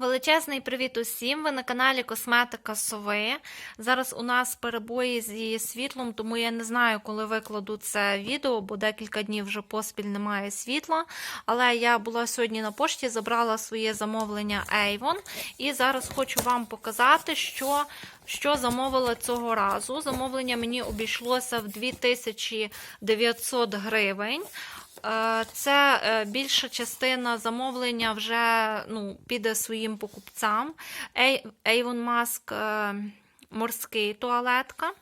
Величезний привіт усім! Ви на каналі Косметика Сови. Зараз у нас перебої зі світлом, тому я не знаю, коли викладу це відео, бо декілька днів вже поспіль немає світла. Але я була сьогодні на пошті, забрала своє замовлення Avon і зараз хочу вам показати, що, що замовила цього разу. Замовлення мені обійшлося в 2900 гривень. Е, Це е, більша частина замовлення вже ну, піде своїм покупцям. Ей- Avon Mask е, морський туалетка.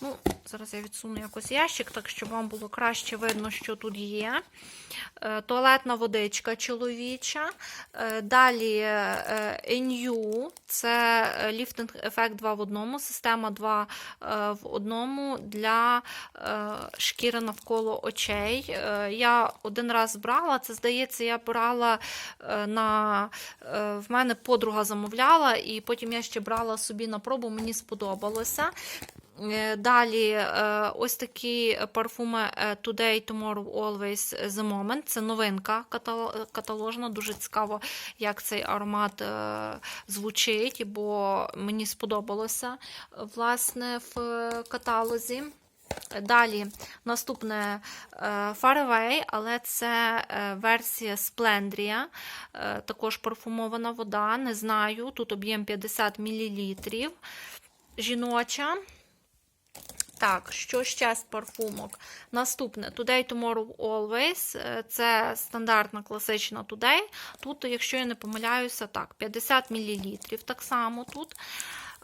Ну, зараз я відсуну якось ящик, так щоб вам було краще видно, що тут є. Е, Туалетна водичка чоловіча. Е, Далі е, NU, це е, ліфтинг ефект 2 в одному, система 2 е, в одному для е, шкіри навколо очей. Е, Я один раз брала, це здається, я брала е, на е, в мене подруга замовляла, і потім я ще брала собі на пробу, мені сподобалося. Е, Далі е, ось такі парфуми е, Today, Tomorrow, Always, The Moment. Це новинка каталожна. Дуже цікаво, як цей аромат звучить, бо мені сподобалося власне в каталозі. Далі наступне е, Far Away, але це версія Splendria, також парфумована вода. Не знаю. Тут об'єм 50 мл. Жіноча. Так, що ще з парфумок? Наступне Today, Tomorrow, Always. Е, Це стандартна класична Today. Тут, якщо я не помиляюся, так, 50 мл. Так само тут.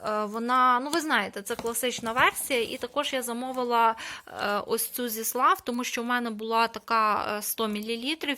Е, Вона, ну ви знаєте, це класична версія, і також я замовила е, ось цю зі слав, тому що в мене була така е, 100 мл,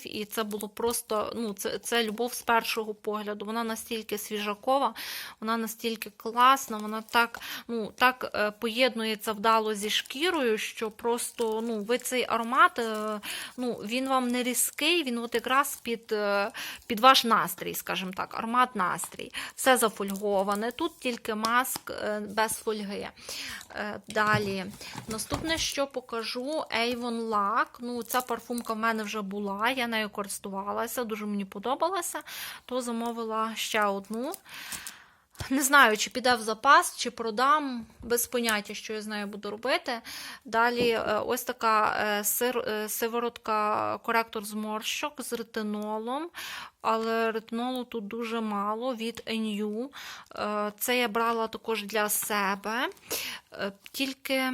і це було просто ну, це, це любов з першого погляду. Вона настільки свіжакова, вона настільки класна, вона так, ну, так е, поєднується вдало зі шкірою, що просто ну, ви цей аромат, е, ну, він вам не різкий, він от якраз під, е, під ваш настрій, скажімо так, аромат настрій. Все зафольговане. Тут тільки маск е, без фольги. Е, Далі. Наступне, що покажу, Avon Lack. Ну, ця парфумка в мене вже була, я нею користувалася, дуже мені подобалася, то замовила ще одну. Не знаю, чи піде в запас, чи продам, без поняття, що я з нею буду робити. Далі е, ось така е, е, сиворотка коректор зморщок з ретинолом, але ретинолу тут дуже мало від NU. Це я брала також для себе. Тільки.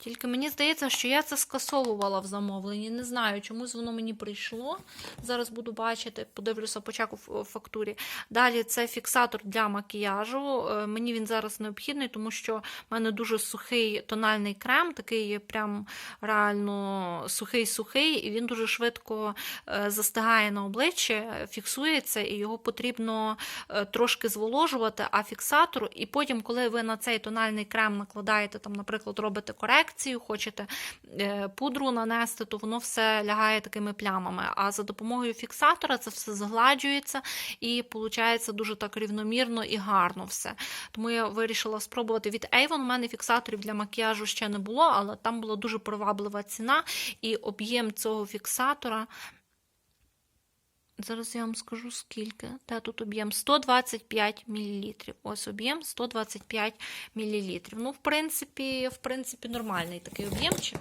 Тільки мені здається, що я це скасовувала в замовленні. Не знаю, чомусь воно мені прийшло. Зараз буду бачити, подивлюся по чеку фактурі. Далі це фіксатор для макіяжу. Е, Мені він зараз необхідний, тому що в мене дуже сухий тональний крем, такий прям реально сухий-сухий, і він дуже швидко е, застигає на обличчі, фіксується, і його потрібно е, трошки зволожувати, а фіксатор, і потім, коли ви на цей тональний крем накладаєте, там, наприклад, робите корекцію, хочете е, пудру нанести, то воно все лягає такими плямами. А за допомогою фіксатора це все згладжується і виходить дуже так рівномірно і гарно все. Тому я вирішила спробувати від Avon. У мене фіксаторів для макіяжу ще не було, але там була дуже приваблива ціна, і об'єм цього фіксатора. Зараз я вам скажу скільки. Та тут об'єм 125 мл. Ось об'єм 125 мл. Ну, в принципі, в принципі, нормальний такий об'ємчик.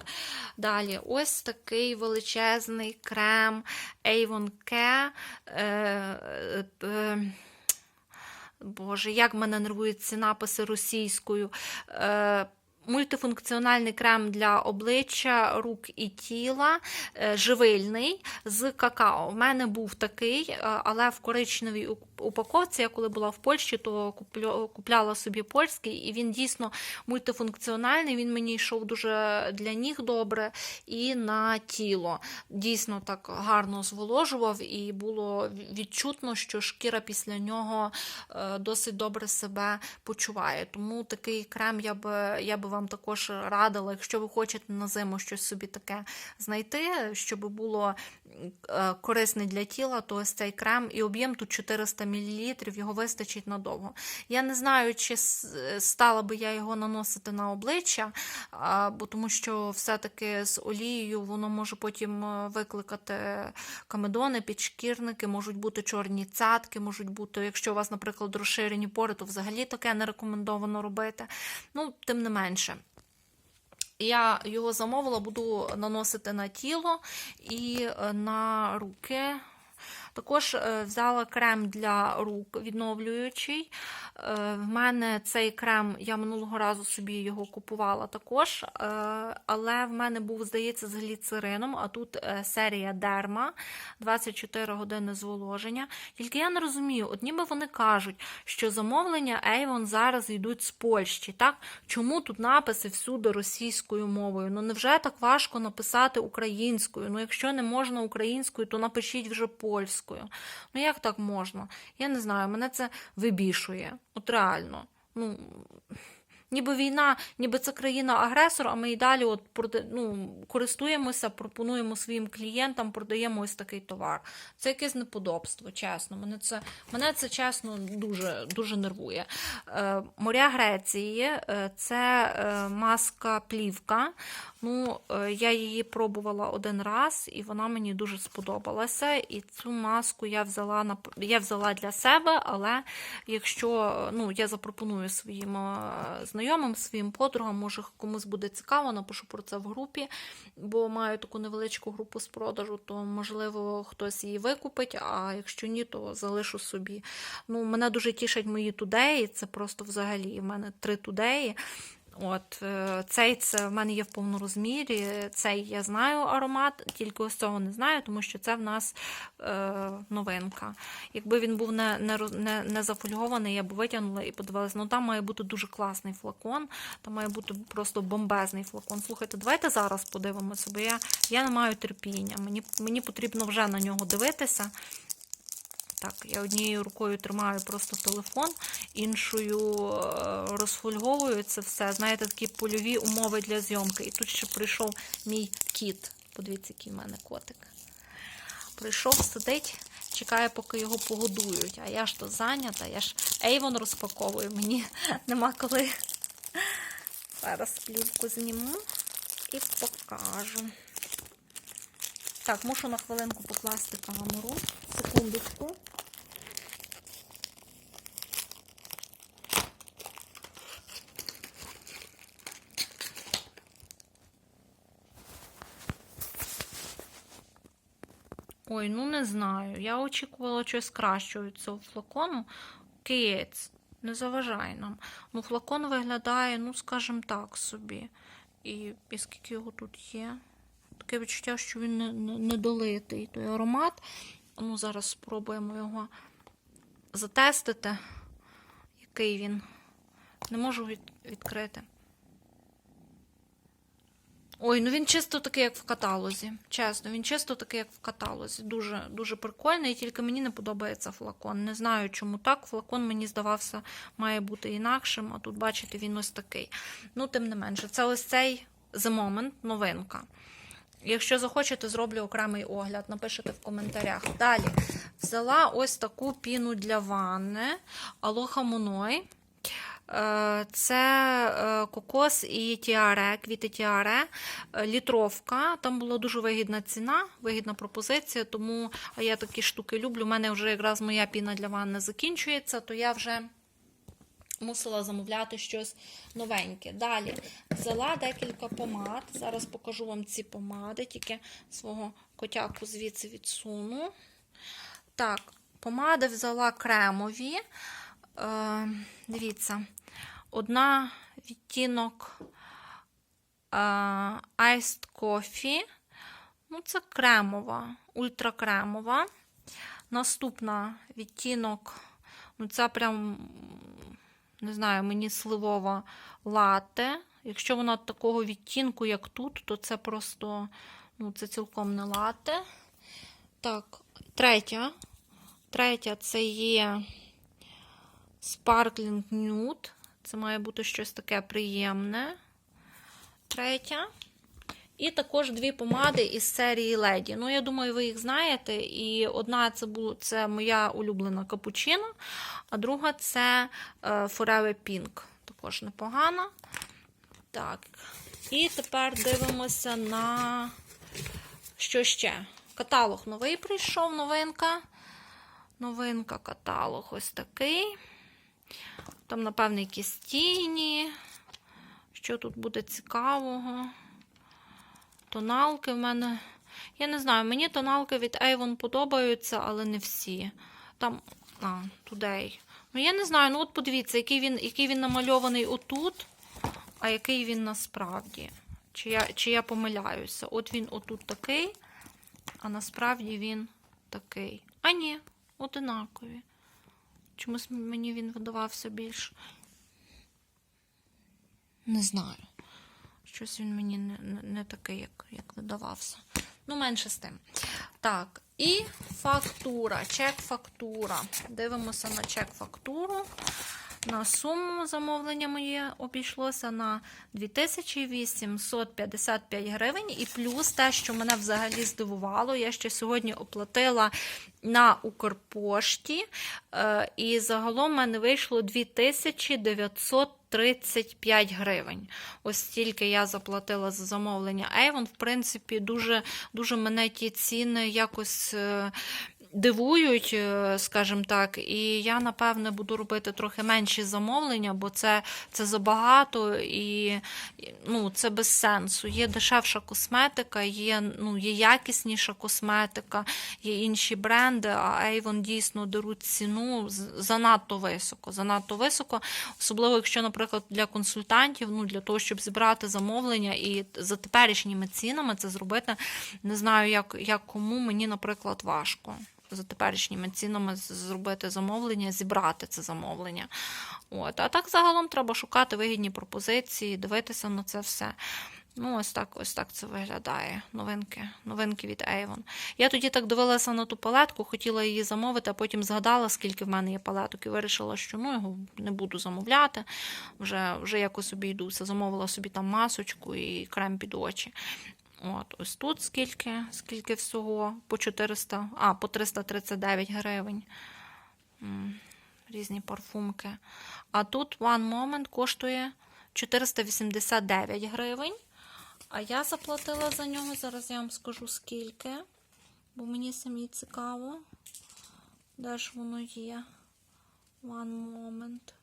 Далі, ось такий величезний крем Avon Care. Е, е, е, Боже, як мене нервують ці написи російською. Е, Мультифункціональний крем для обличчя, рук і тіла, е, живильний з какао. У мене був такий, е, але в коричневій упаковці, я коли була в Польщі, то купляла собі польський, і він дійсно мультифункціональний. Він мені йшов дуже для ніг добре і на тіло. Дійсно так гарно зволожував, і було відчутно, що шкіра після нього е, досить добре себе почуває. Тому такий крем я би, я би вам також радила, якщо ви хочете на зиму щось собі таке знайти, щоб було е, корисний для тіла, то ось цей крем, і об'єм тут 400 мл, його вистачить надовго. Я не знаю, чи стала би я його наносити на обличчя, бо тому що все-таки з олією воно може потім е, викликати камедони, підшкірники, можуть бути чорні цятки, можуть бути, якщо у вас, наприклад, розширені пори, то взагалі таке не рекомендовано робити. Ну, тим не менше. Я його замовила, буду наносити на тіло і е, на руки. Також е, взяла крем для рук відновлюючий. Е, В мене цей крем, я минулого разу собі його купувала також, е, але в мене був, здається, з гліцерином, а тут серія Дерма 24 години зволоження. Тільки я не розумію, от ніби вони кажуть, що замовлення Avon зараз йдуть з Польщі. Так? Чому тут написи всюди російською мовою? Ну невже так важко написати українською? Ну, якщо не можна українською, то напишіть вже польською. Ну як так можна? Я не знаю, мене це вибішує. От реально. Ну, ніби війна, ніби це країна-агресор, а ми і далі от ну, користуємося, пропонуємо своїм клієнтам, продаємо ось такий товар. Це якесь неподобство, чесно. Мене це, мене це чесно дуже, дуже нервує. Е, Моря Греції е, це е, маска плівка. Ну, е, я її пробувала один раз, і вона мені дуже сподобалася. І цю маску я взяла на я взяла для себе, але якщо ну, я запропоную своїм е, знайомим, своїм подругам, може комусь буде цікаво, напишу про це в групі, бо маю таку невеличку групу з продажу, то можливо хтось її викупить, а якщо ні, то залишу собі. Ну, мене дуже тішать мої тудеї, це просто взагалі. в мене три тудеї. От е, цей це в мене є в повному розмірі. Цей я знаю аромат, тільки ось цього не знаю, тому що це в нас е, новинка. Якби він був не, не, не, не зафольгований, я б витягнула і подивилася. Ну там має бути дуже класний флакон, там має бути просто бомбезний флакон. Слухайте, давайте зараз подивимося, бо я, я не маю терпіння. Мені, мені потрібно вже на нього дивитися. Так, я однією рукою тримаю просто телефон, іншою е, розфольговую це все. Знаєте, такі польові умови для зйомки. І тут ще прийшов мій кіт. Подивіться, який в мене котик. Прийшов, сидить, чекає, поки його погодують. А я ж то зайнята, я ж Ейвон розпаковую, мені нема коли. Зараз плівку зніму і покажу. Так, мушу на хвилинку покласти камеру. Секундочку. Ой, ну не знаю. Я очікувала щось кращого від цього флакону. Києць, не заважай нам. Ну, флакон виглядає, ну, скажімо так собі. І, і скільки його тут є? Таке відчуття, що він не, не, не той аромат. Ну, зараз спробуємо його затестити, який він. Не можу від, відкрити. Ой, ну він чисто такий, як в каталозі. Чесно, він чисто такий, як в каталозі. Дуже, дуже прикольний, тільки мені не подобається флакон. Не знаю, чому так. Флакон мені здавався, має бути інакшим, а тут, бачите, він ось такий. Ну, тим не менше, це ось цей The Moment, новинка. Якщо захочете, зроблю окремий огляд, напишите в коментарях. Далі взяла ось таку піну для ванни Алоха Моной. Е, Це е, кокос і тіаре, квіти тіаре, е, літровка. Там була дуже вигідна ціна, вигідна пропозиція, тому я такі штуки люблю. У мене вже якраз моя піна для ванни закінчується, то я вже мусила замовляти щось новеньке. Далі взяла декілька помад. Зараз покажу вам ці помади, тільки свого котяку звідси відсуну. Так, помади взяла кремові. Е, дивіться, одна відтінок е, Iced Coffee. Ну, це кремова, ультракремова. Наступна відтінок, ну, це прям, не знаю, мені сливова лате. Якщо вона такого відтінку, як тут, то це просто, ну, це цілком не лате. Так, третя. Третя це є Sparkling Nude. Це має бути щось таке приємне. Третя. І також дві помади із серії Леді. Ну, я думаю, ви їх знаєте. І одна це було це моя улюблена капучино, а друга це е, Forever Pink. Також непогана. Так. І тепер дивимося на що ще? Каталог новий прийшов, новинка. Новинка каталог ось такий. Там, напевно, якісь тіні. Що тут буде цікавого? Тоналки в мене. Я не знаю, мені тоналки від Avon подобаються, але не всі. Там, а, Today. Ну, я не знаю, ну от подивіться, який він, який він намальований отут, а який він насправді. Чи я, чи я помиляюся? От він отут такий, а насправді він такий. А ні, одинакові. Чомусь мені він видавався більш. Не знаю. Щось він мені не, не, не такий, як, як видавався. Ну, менше з тим. Так, і фактура, чек-фактура. Дивимося на чек-фактуру. На суму замовлення моє обійшлося на 2855 гривень. І плюс те, що мене взагалі здивувало, я ще сьогодні оплатила на Укрпошті, е, і загалом в мене вийшло 2935 гривень. Ось стільки я заплатила за замовлення Avon. В принципі, дуже, дуже мене ті ціни якось. Дивують, е, скажімо так, і я, напевне, буду робити трохи менші замовлення, бо це, це забагато і ну, це без сенсу. Є дешевша косметика, є, ну, є якісніша косметика, є інші бренди, а Avon дійсно беруть ціну занадто високо. Занадто високо, особливо, якщо, наприклад, для консультантів, ну, для того, щоб зібрати замовлення і за теперішніми цінами це зробити, не знаю, як, як кому, мені, наприклад, важко. За теперішніми цінами зробити замовлення, зібрати це замовлення. От. А так загалом треба шукати вигідні пропозиції, дивитися на це все. Ну, ось так, ось так це виглядає. Новинки, новинки від Avon. Я тоді так дивилася на ту палетку, хотіла її замовити, а потім згадала, скільки в мене є палеток, і вирішила, що ну, його не буду замовляти. Вже, вже якось обійдуся. Замовила собі там масочку і крем під очі. От, ось тут скільки, скільки всього, по 400, а, по 339 гривень. Різні парфумки. А тут One Moment коштує 489 гривень. А я заплатила за нього, зараз я вам скажу скільки, бо мені самі цікаво. Де ж воно є? One moment.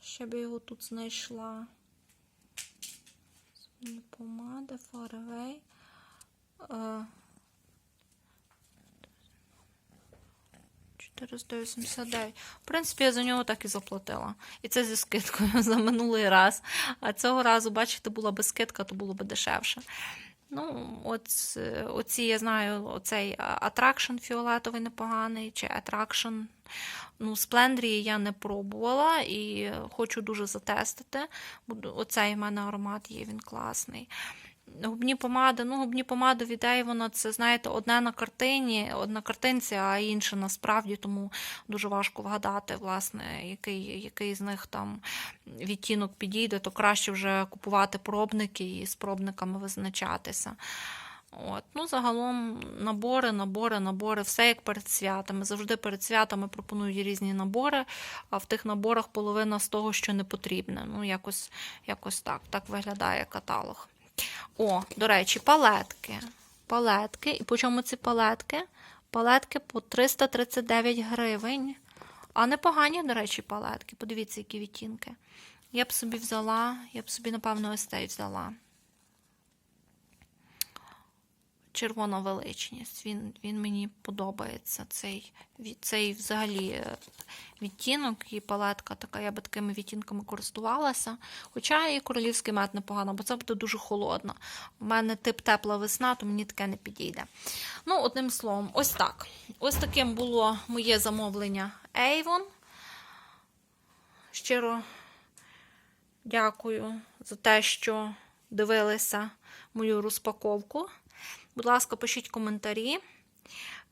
Щоб я його тут знайшла. Фарвей. Е, 489. В принципі, я за нього так і заплатила. І це зі скидкою за минулий раз. А цього разу, бачите, була би скидка, то було б дешевше. Ну, от, оці, я знаю, оцей атракшн фіолетовий непоганий, чи атракшн. Ну, Сплендрії я не пробувала і хочу дуже затестити. Оцей в мене аромат є, він класний. Губні помади, ну, губні помади від Avon, це, знаєте, одне на картині, одна картинці, а інше насправді, тому дуже важко вгадати, власне, який, який з них там відтінок підійде, то краще вже купувати пробники і з пробниками визначатися. От. Ну, загалом набори, набори, набори, все як перед святами. Завжди перед святами пропонують різні набори, а в тих наборах половина з того, що не потрібне. Ну, якось, якось так. Так виглядає каталог. О, до речі, палетки. Палетки. І по чому ці палетки? Палетки по 339 гривень. А непогані, до речі, палетки. Подивіться, які відтінки. Я б собі взяла, я б собі, напевно, ось цей взяла. Червона величність. Він, він мені подобається. Цей, цей взагалі е, відтінок і палетка така, я би такими відтінками користувалася. Хоча і королівський мед непогано, бо це буде дуже холодно. У мене тип тепла весна, то мені таке не підійде. Ну, одним словом, ось так. Ось таким було моє замовлення Avon. Щиро дякую за те, що дивилися мою розпаковку. Будь ласка, пишіть коментарі.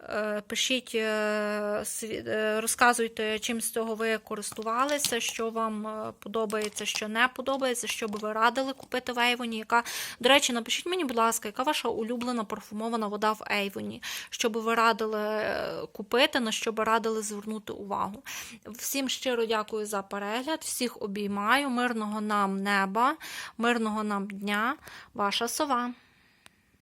Е, Пишіть, е, е, розказуйте, чим з цього ви користувалися, що вам подобається, що не подобається, що би ви радили купити в Ейвоні. Яка, до речі, напишіть мені, будь ласка, яка ваша улюблена парфумована вода в Ейвоні, що би ви радили купити, на що би радили звернути увагу. Всім щиро дякую за перегляд, всіх обіймаю, мирного нам неба, мирного нам дня, ваша сова.